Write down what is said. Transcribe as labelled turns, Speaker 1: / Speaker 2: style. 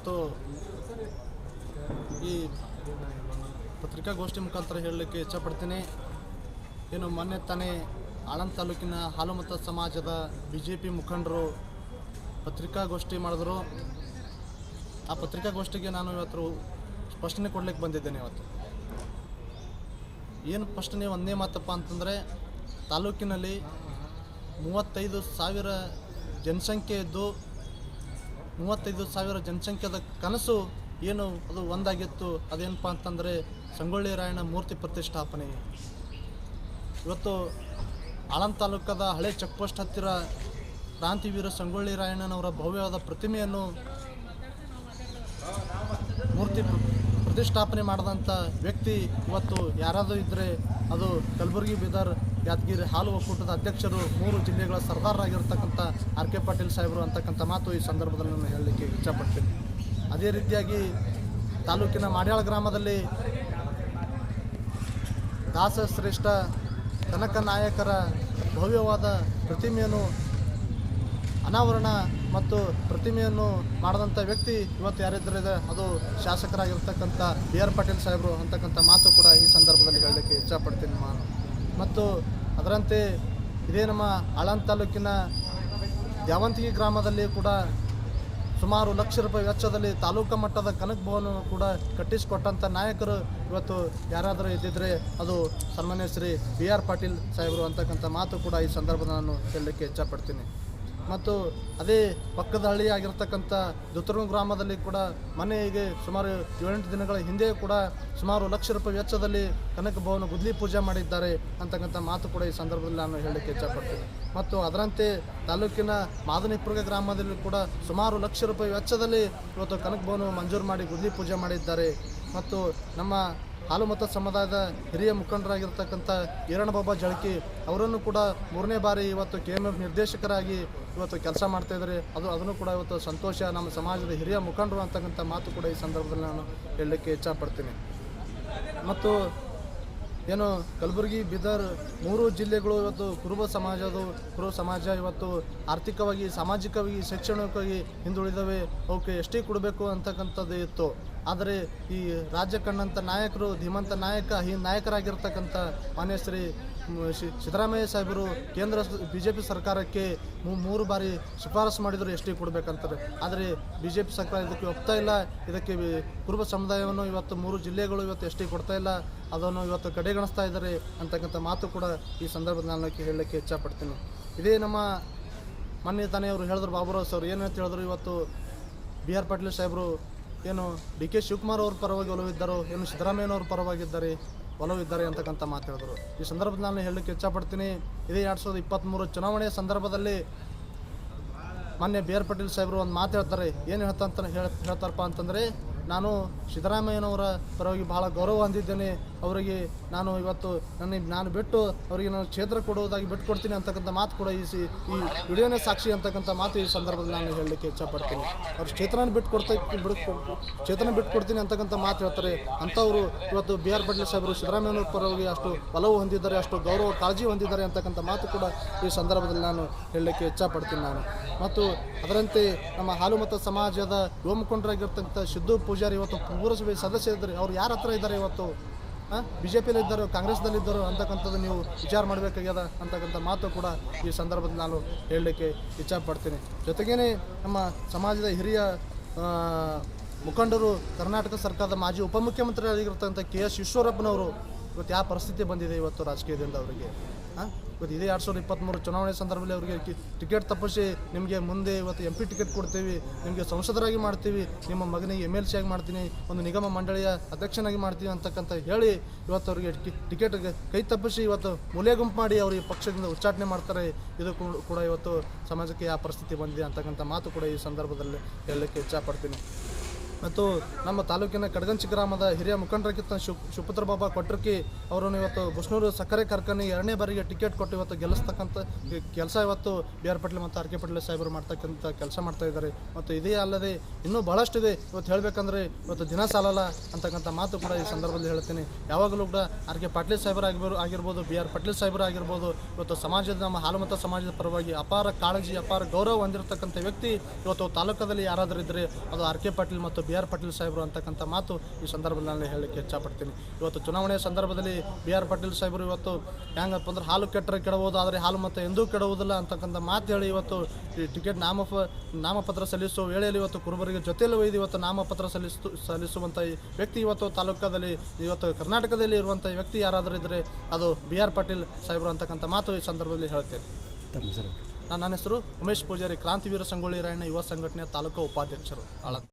Speaker 1: ಇವತ್ತು ಈ ಪತ್ರಿಕಾಗೋಷ್ಠಿ ಮುಖಾಂತರ ಹೇಳಲಿಕ್ಕೆ ಇಚ್ಛಪಡ್ತೀನಿ. ಏನು ಮೊನ್ನೆ ತಾನೇ ಆಳಂದ ತಾಲೂಕಿನ ಹಾಲುಮತ ಸಮಾಜದ ಬಿ ಜೆ ಪಿ ಮುಖಂಡರು ಪತ್ರಿಕಾಗೋಷ್ಠಿ ಮಾಡಿದ್ರು. ಆ ಪತ್ರಿಕಾಗೋಷ್ಠಿಗೆ ನಾನು ಇವತ್ತು ಸ್ಪಷ್ಟನೆ ಕೊಡ್ಲಿಕ್ಕೆ ಬಂದಿದ್ದೇನೆ ಇವತ್ತು. ಏನು ಸ್ಪಷ್ಟನೆ, ಒಂದೇ ಮಾತಪ್ಪ ಅಂತಂದರೆ, ತಾಲೂಕಿನಲ್ಲಿ ಮೂವತ್ತೈದು ಸಾವಿರ ಜನಸಂಖ್ಯೆ ಇದ್ದು ಮೂವತ್ತೈದು ಸಾವಿರ ಜನಸಂಖ್ಯೆದ ಕನಸು ಏನು? ಅದು ಒಂದಾಗಿತ್ತು. ಅದೇನಪ್ಪ ಅಂತಂದರೆ ಸಂಗೊಳ್ಳಿ ರಾಯಣ್ಣ ಮೂರ್ತಿ ಪ್ರತಿಷ್ಠಾಪನೆ. ಇವತ್ತು ಆಳಂದ ತಾಲೂಕದ ಹಳೆ ಚೆಕ್ ಪೋಸ್ಟ್ ಹತ್ತಿರ ಕ್ರಾಂತಿವೀರ ಸಂಗೊಳ್ಳಿ ರಾಯಣ್ಣನವರ ಭವ್ಯವಾದ ಪ್ರತಿಮೆಯನ್ನು ಮೂರ್ತಿ ಪ್ರತಿಷ್ಠಾಪನೆ ಮಾಡಿದಂಥ ವ್ಯಕ್ತಿ ಇವತ್ತು ಯಾರಾದರೂ ಇದ್ದರೆ ಅದು ಕಲಬುರಗಿ ಬೀದರ್ ಯಾದಗಿರಿ ಹಾಲು ಒಕ್ಕೂಟದ ಅಧ್ಯಕ್ಷರು ಮೂರು ಜಿಲ್ಲೆಗಳ ಸರ್ದಾರರಾಗಿರ್ತಕ್ಕಂಥ ಆರ್ ಕೆ ಪಾಟೀಲ್ ಸಾಹೇಬರು ಅಂತಕ್ಕಂಥ ಮಾತು ಈ ಸಂದರ್ಭದಲ್ಲಿ ನಾನು ಹೇಳಲಿಕ್ಕೆ ಇಚ್ಛಪಡ್ತೀನಿ. ಅದೇ ರೀತಿಯಾಗಿ ತಾಲೂಕಿನ ಮಾಡ್ಯಾಳ ಗ್ರಾಮದಲ್ಲಿ ದಾಸ ಶ್ರೇಷ್ಠ ಕನಕ ನಾಯಕರ ಭವ್ಯವಾದ ಪ್ರತಿಮೆಯನ್ನು ಅನಾವರಣ ಮತ್ತು ಪ್ರತಿಮೆಯನ್ನು ಮಾಡಿದಂಥ ವ್ಯಕ್ತಿ ಇವತ್ತು ಯಾರಿದ್ದರೆ ಅದು ಶಾಸಕರಾಗಿರ್ತಕ್ಕಂಥ ಬಿ ಆರ್ ಪಾಟೀಲ್ ಸಾಹೇಬರು ಅಂತಕ್ಕಂಥ ಮಾತು ಕೂಡ ಈ ಸಂದರ್ಭದಲ್ಲಿ ಹೇಳಲಿಕ್ಕೆ ಇಚ್ಛಪಡ್ತೀನಿ ನಾನು. ಮತ್ತು ಅದರಂತೆ ಇದೇ ನಮ್ಮ ಆಳಂದ ತಾಲೂಕಿನ ದ್ಯಾವಂತಿಗೆ ಗ್ರಾಮದಲ್ಲಿ ಕೂಡ ಸುಮಾರು ಲಕ್ಷ ರೂಪಾಯಿ ವೆಚ್ಚದಲ್ಲಿ ತಾಲೂಕು ಮಟ್ಟದ ಕನಕ ಭವನ ಕೂಡ ಕಟ್ಟಿಸಿಕೊಟ್ಟಂಥ ನಾಯಕರು ಇವತ್ತು ಯಾರಾದರೂ ಇದ್ದಿದ್ದರೆ ಅದು ಸನ್ಮಾನ್ಯ ಶ್ರೀ ಬಿ ಆರ್ ಪಾಟೀಲ್ ಸಾಹೇಬರು ಅಂತಕ್ಕಂಥ ಮಾತು ಕೂಡ ಈ ಸಂದರ್ಭದಲ್ಲಿ ನಾನು ಹೇಳಲಿಕ್ಕೆ ಇಚ್ಛಪಡ್ತೀನಿ. ಮತ್ತು ಅದೇ ಪಕ್ಕದ ಹಳ್ಳಿ ಆಗಿರ್ತಕ್ಕಂಥ ಗ್ರಾಮದಲ್ಲಿ ಕೂಡ ಮನೆಗೆ ಸುಮಾರು ಏಳೆಂಟು ದಿನಗಳ ಹಿಂದೆ ಕೂಡ ಸುಮಾರು ಲಕ್ಷ ರೂಪಾಯಿ ವೆಚ್ಚದಲ್ಲಿ ಕನಕ ಭವನ ಗುದ್ಲಿ ಪೂಜೆ ಮಾಡಿದ್ದಾರೆ ಅಂತಕ್ಕಂಥ ಮಾತು ಕೂಡ ಈ ಸಂದರ್ಭದಲ್ಲಿ ನಾನು ಹೇಳಲಿಕ್ಕೆ ಇಚ್ಛಪಡ್ತೀನಿ. ಮತ್ತು ಅದರಂತೆ ತಾಲೂಕಿನ ಮಾದನಿಪುರ ಗ್ರಾಮದಲ್ಲಿ ಕೂಡ ಸುಮಾರು ಲಕ್ಷ ರೂಪಾಯಿ ವೆಚ್ಚದಲ್ಲಿ ಇವತ್ತು ಕನಕ ಭವನ ಮಂಜೂರು ಮಾಡಿ ಗುದ್ಲಿ ಪೂಜೆ ಮಾಡಿದ್ದಾರೆ. ಮತ್ತು ನಮ್ಮ ಹಾಲುಮತ ಸಮುದಾಯದ ಹಿರಿಯ ಮುಖಂಡರಾಗಿರ್ತಕ್ಕಂಥ ಬಾಬಾ ಜಳಕಿ ಅವರನ್ನು ಕೂಡ ಮೂರನೇ ಬಾರಿ ಇವತ್ತು ಕೆ ಎಂ ನಿರ್ದೇಶಕರಾಗಿ ಇವತ್ತು ಕೆಲಸ ಮಾಡ್ತಾ ಇದ್ದಾರೆ. ಅದು, ಅದನ್ನು ಕೂಡ ಇವತ್ತು ಸಂತೋಷ ನಮ್ಮ ಸಮಾಜದ ಹಿರಿಯ ಮುಖಂಡರು ಅಂತಕ್ಕಂಥ ಮಾತು ಕೂಡ ಈ ಸಂದರ್ಭದಲ್ಲಿ ನಾನು ಹೇಳಲಿಕ್ಕೆ ಇಚ್ಛಪಡ್ತೀನಿ. ಮತ್ತು ಏನು ಕಲಬುರಗಿ, ಬೀದರ್ ಮೂರು ಜಿಲ್ಲೆಗಳು ಇವತ್ತು ಕುರುಬ ಸಮಾಜದ ಕುರುಬ ಸಮಾಜ ಇವತ್ತು ಆರ್ಥಿಕವಾಗಿ, ಸಾಮಾಜಿಕವಾಗಿ, ಶೈಕ್ಷಣಿಕವಾಗಿ ಹಿಂದುಳಿದವೆ. ಅವಕ್ಕೆ ಎಷ್ಟೇ ಕೊಡಬೇಕು ಅಂತಕ್ಕಂಥದ್ದು ಇತ್ತು. ಆದರೆ ಈ ರಾಜ್ಯ ಕಂಡಂಥ ನಾಯಕರು, ಧೀಮಂತ ನಾಯಕ ಈ ನಾಯಕರಾಗಿರ್ತಕ್ಕಂಥ ಮಾನ್ಯ ಶ್ರೀ ಸಿದ್ದರಾಮಯ್ಯ ಸಾಹೇಬರು ಕೇಂದ್ರ ಬಿ ಜೆ ಪಿ ಸರ್ಕಾರಕ್ಕೆ ಮೂರು ಬಾರಿ ಶಿಫಾರಸು ಮಾಡಿದರು ಎಷ್ಟೇ ಕೊಡಬೇಕಂತಾರೆ. ಆದರೆ ಬಿ ಜೆ ಪಿ ಸರ್ಕಾರ ಇದಕ್ಕೆ ಒಪ್ತಾ ಇಲ್ಲ. ಇದಕ್ಕೆ ಕುರುಬ ಸಮುದಾಯವನ್ನು ಇವತ್ತು ಮೂರು ಜಿಲ್ಲೆಗಳು ಇವತ್ತು ಎಷ್ಟೇ ಕೊಡ್ತಾ ಇಲ್ಲ. ಅದನ್ನು ಇವತ್ತು ಕಡೆಗಣಿಸ್ತಾ ಇದ್ದಾರೆ ಅಂತಕ್ಕಂಥ ಮಾತು ಕೂಡ ಈ ಸಂದರ್ಭದಲ್ಲಿ ನಾನು ಹೇಳಲಿಕ್ಕೆ ಇಚ್ಛಪಡ್ತೀನಿ. ಇದೇ ನಮ್ಮ ಮೊನ್ನೆ ತಾನೇ ಅವರು ಹೇಳಿದ್ರು, ಬಾಬುರಾವ್ ಸರ್ ಏನು ಅಂತ ಹೇಳಿದ್ರು, ಇವತ್ತು ಬಿ ಆರ್ ಪಾಟೀಲ್ ಸಾಹೇಬರು ಏನು ಡಿ ಕೆ ಶಿವಕುಮಾರ್ ಅವ್ರ ಪರವಾಗಿ ಒಲವಿದ್ದರು, ಏನು ಸಿದ್ದರಾಮಯ್ಯನವ್ರ ಪರವಾಗಿದ್ದಾರೆ, ಒಲವಿದ್ದಾರೆ ಅಂತಕ್ಕಂಥ ಮಾತು ಹೇಳಿದ್ರು. ಈ ಸಂದರ್ಭದಲ್ಲಿ ನಾನು ಹೇಳಲಿಕ್ಕೆ ಇಚ್ಛಪಡ್ತೀನಿ, ಇದೇ ಎರಡು ಸಾವಿರದ ಇಪ್ಪತ್ತ್ಮೂರು ಚುನಾವಣೆಯ ಸಂದರ್ಭದಲ್ಲಿ ಮೊನ್ನೆ ಬಿ ಆರ್ ಪಾಟೀಲ್ ಸಾಹೇಬರು ಒಂದು ಮಾತು ಹೇಳ್ತಾರೆ. ಏನು ಹೇಳ್ತಂತ ಹೇಳ ಹೇಳ್ತಾರಪ್ಪ ಅಂತಂದರೆ ನಾನು ಸಿದ್ದರಾಮಯ್ಯನವರ ಪರವಾಗಿ ಬಹಳ ಗೌರವ ಹೊಂದಿದ್ದೇನೆ. ಅವರಿಗೆ ನಾನು ಇವತ್ತು ನನ್ನ ನಾನು ಬಿಟ್ಟು ಅವರಿಗೆ ನಾನು ಕ್ಷೇತ್ರ ಕೊಡುವುದಾಗಿ ಬಿಟ್ಟು ಕೊಡ್ತೀನಿ ಅಂತಕ್ಕಂಥ ಮಾತು ಕೂಡ ಈ ಈ ವಿಡಿಯೋನೇ ಸಾಕ್ಷಿ ಅಂತಕ್ಕಂಥ ಮಾತು ಈ ಸಂದರ್ಭದಲ್ಲಿ ನಾನು ಹೇಳಲಿಕ್ಕೆ ಇಚ್ಛಪಡ್ತೀನಿ. ಅವ್ರು ಕ್ಷೇತ್ರನ ಬಿಟ್ಟು ಕೊಡ್ತಾ ಬಿಡು ಕ್ಷೇತ್ರನ ಬಿಟ್ಟು ಕೊಡ್ತೀನಿ ಅಂತಕ್ಕಂಥ ಮಾತು ಹೇಳ್ತಾರೆ. ಅಂಥವರು ಇವತ್ತು ಬಿ ಆರ್ ಪಾಟೀಲ್ ಸಾಹೇಬರು ಸಿದ್ದರಾಮಯ್ಯನವ್ರ ಪರವಾಗಿ ಅಷ್ಟು ಒಲವು ಹೊಂದಿದ್ದಾರೆ, ಅಷ್ಟು ಗೌರವ, ಕಾಳಜಿ ಹೊಂದಿದ್ದಾರೆ ಅಂತಕ್ಕಂಥ ಮಾತು ಕೂಡ ಈ ಸಂದರ್ಭದಲ್ಲಿ ನಾನು ಹೇಳಲಿಕ್ಕೆ ಇಚ್ಛಪಡ್ತೀನಿ ನಾನು. ಮತ್ತು ಅದರಂತೆ ನಮ್ಮ ಹಾಲುಮತ ಸಮಾಜದ ಯುವ ಮುಖಂಡರಾಗಿರ್ತಕ್ಕಂಥ ಸಿದ್ದು ಪೂಜಾರಿ ಇವತ್ತು ಪುರಸಭೆ ಸದಸ್ಯ ಇದ್ದಾರೆ. ಅವ್ರು ಯಾರ ಹತ್ರ ಇದ್ದಾರೆ ಇವತ್ತು? ಬಿ ಜೆ ಪಿಯಲ್ಲಿ ಕಾಂಗ್ರೆಸ್ನಲ್ಲಿದ್ದರು ಅಂತಕ್ಕಂಥದ್ದು ನೀವು ವಿಚಾರ ಮಾಡಬೇಕಾಗ್ಯದ ಅಂತಕ್ಕಂಥ ಮಾತು ಕೂಡ ಈ ಸಂದರ್ಭದಲ್ಲಿ ನಾನು ಹೇಳಲಿಕ್ಕೆ ಇಚ್ಛಪಡ್ತೀನಿ. ಜೊತೆಗೇನೆ ನಮ್ಮ ಸಮಾಜದ ಹಿರಿಯ ಮುಖಂಡರು ಕರ್ನಾಟಕ ಸರ್ಕಾರದ ಮಾಜಿ ಉಪಮುಖ್ಯಮಂತ್ರಿ ಆಗಿರ್ತಕ್ಕಂಥ ಕೆ ಎಸ್ ಈಶ್ವರಪ್ಪನವರು ಇವತ್ತು ಯಾವ ಪರಿಸ್ಥಿತಿ ಬಂದಿದೆ ಇವತ್ತು ರಾಜಕೀಯದಿಂದ ಅವರಿಗೆ? ಹಾಂ ಇವತ್ತು ಇದೇ ಎರಡು ಸಾವಿರದ ಇಪ್ಪತ್ತ್ಮೂರು ಚುನಾವಣೆ ಸಂದರ್ಭದಲ್ಲಿ ಅವರಿಗೆ ಟಿಕೆಟ್ ತಪ್ಪಿಸಿ ನಿಮಗೆ ಮುಂದೆ ಇವತ್ತು ಎಂ ಪಿ ಟಿಕೆಟ್ ಕೊಡ್ತೀವಿ, ನಿಮಗೆ ಸಂಸದರಾಗಿ ಮಾಡ್ತೀವಿ, ನಿಮ್ಮ ಮಗನಿಗೆ ಎಂ ಎಲ್ ಸಿ ಆಗಿ ಮಾಡ್ತೀನಿ, ಒಂದು ನಿಗಮ ಮಂಡಳಿಯ ಅಧ್ಯಕ್ಷನಾಗಿ ಮಾಡ್ತೀವಿ ಅಂತಕ್ಕಂಥ ಹೇಳಿ ಇವತ್ತು ಅವರಿಗೆ ಟಿಕೆಟ್ ಕೈ ತಪ್ಪಿಸಿ ಇವತ್ತು ಮೂಲೆ ಗುಂಪು ಮಾಡಿ ಅವರಿಗೆ ಪಕ್ಷದಿಂದ ಉಚ್ಚಾಟನೆ ಮಾಡ್ತಾರೆ. ಇದು ಕೂಡ ಇವತ್ತು ಸಮಾಜಕ್ಕೆ ಯಾವ ಪರಿಸ್ಥಿತಿ ಬಂದಿದೆ ಅಂತಕ್ಕಂಥ ಮಾತು ಕೂಡ ಈ ಸಂದರ್ಭದಲ್ಲಿ ಹೇಳಲಿಕ್ಕೆ ಇಚ್ಛಪಡ್ತೀನಿ. ಮತ್ತು ನಮ್ಮ ತಾಲೂಕಿನ ಕಡಗಂಚಿ ಗ್ರಾಮದ ಹಿರಿಯ ಮುಖಂಡರಕ್ಕಿಂತ ಶು ಶಿವಪುತ್ರ ಬಾಬಾ ಕೊಟ್ರಕಿ ಅವರನ್ನು ಇವತ್ತು ಬುಷ್ಣೂರು ಸಕ್ಕರೆ ಕಾರ್ಖಾನೆ ಎರಡನೇ ಬಾರಿಗೆ ಟಿಕೆಟ್ ಕೊಟ್ಟು ಇವತ್ತು ಗೆಲ್ಲಿಸ್ತಕ್ಕಂಥ ಕೆಲಸ ಇವತ್ತು ಬಿ ಆರ್ ಪಟೇಲ್ ಮತ್ತು ಆರ್ ಕೆ ಪಟೇಲ್ ಸಾಹೇಬರು ಮಾಡ್ತಕ್ಕಂಥ ಕೆಲಸ ಮಾಡ್ತಾ ಇದ್ದಾರೆ. ಮತ್ತು ಇದೇ ಅಲ್ಲದೆ ಇನ್ನೂ ಬಹಳಷ್ಟಿದೆ. ಇವತ್ತು ಹೇಳಬೇಕಂದ್ರೆ ಇವತ್ತು ದಿನ ಸಾಲಲ್ಲ ಅಂತಕ್ಕಂಥ ಮಾತು ಕೂಡ ಈ ಸಂದರ್ಭದಲ್ಲಿ ಹೇಳ್ತೀನಿ. ಯಾವಾಗಲೂ ಕೂಡ ಆರ್ ಕೆ ಪಾಟೀಲ್ ಸಾಹೇಬರು ಆಗಿರ್ಬೋದು ಆಗಿರ್ಬೋದು, ಬಿ ಆರ್ ಪಟೇಲ್ ಸಾಹೇಬರು ಆಗಿರ್ಬೋದು, ಇವತ್ತು ಸಮಾಜದ ನಮ್ಮ ಹಾಲುಮತ ಸಮಾಜದ ಪರವಾಗಿ ಅಪಾರ ಕಾಳಜಿ, ಅಪಾರ ಗೌರವ ಹೊಂದಿರತಕ್ಕಂಥ ವ್ಯಕ್ತಿ ಇವತ್ತು ತಾಲೂಕದಲ್ಲಿ ಯಾರಾದರೂ ಇದ್ದರೆ ಅದು ಆರ್ ಕೆ ಪಾಟೀಲ್ ಮತ್ತು ಬಿ ಆರ್ ಪಾಟೀಲ್ ಸಾಹೇಬರು ಅಂತಕ್ಕಂಥ ಮಾತು ಈ ಸಂದರ್ಭದಲ್ಲಿ ನಾನು ಹೇಳಲಿಕ್ಕೆ ಇಚ್ಛಪಡ್ತೀನಿ. ಇವತ್ತು ಚುನಾವಣೆಯ ಸಂದರ್ಭದಲ್ಲಿ ಬಿ ಆರ್ ಪಾಟೀಲ್ ಸಾಹೇಬರು ಇವತ್ತು ಹೆಂಗಪ್ಪ ಅಂದ್ರೆ ಹಾಲು ಕೆಟ್ಟರೆ ಕೆಡಬಹುದು ಆದರೆ ಹಾಲು ಮತ್ತೆ ಎಂದೂ ಕೆಡುವುದಿಲ್ಲ ಅಂತಕ್ಕಂಥ ಮಾತು ಹೇಳಿ ಇವತ್ತು ಈ ಟಿಕೆಟ್ ನಾಮ ನಾಮಪತ್ರ ಸಲ್ಲಿಸುವ ವೇಳೆಯಲ್ಲಿ ಇವತ್ತು ಕುರುಬರಿಗೆ ಜೊತೆಯಲ್ಲಿ ಒಯ್ದು ಇವತ್ತು ನಾಮಪತ್ರ ಸಲ್ಲಿಸ್ತು ಸಲ್ಲಿಸುವಂಥ ಈ ವ್ಯಕ್ತಿ ಇವತ್ತು ತಾಲೂಕದಲ್ಲಿ ಇವತ್ತು ಕರ್ನಾಟಕದಲ್ಲಿ ಇರುವಂಥ ವ್ಯಕ್ತಿ ಯಾರಾದರೂ ಇದ್ದರೆ ಅದು ಬಿ ಆರ್ ಪಾಟೀಲ್ ಸಾಹೇಬರು ಅಂತಕ್ಕಂಥ ಮಾತು ಈ ಸಂದರ್ಭದಲ್ಲಿ ಹೇಳ್ತೇನೆ.
Speaker 2: ನಾನು
Speaker 1: ನನ್ನ ಹೆಸರು ಉಮೇಶ್ ಪೂಜಾರಿ ಕ್ರಾಂತಿವೀರ ಸಂಗೊಳ್ಳಿ ರಾಯಣ್ಣ ಯುವ ಸಂಘಟನೆಯ ತಾಲೂಕು ಉಪಾಧ್ಯಕ್ಷರು. ಆಳ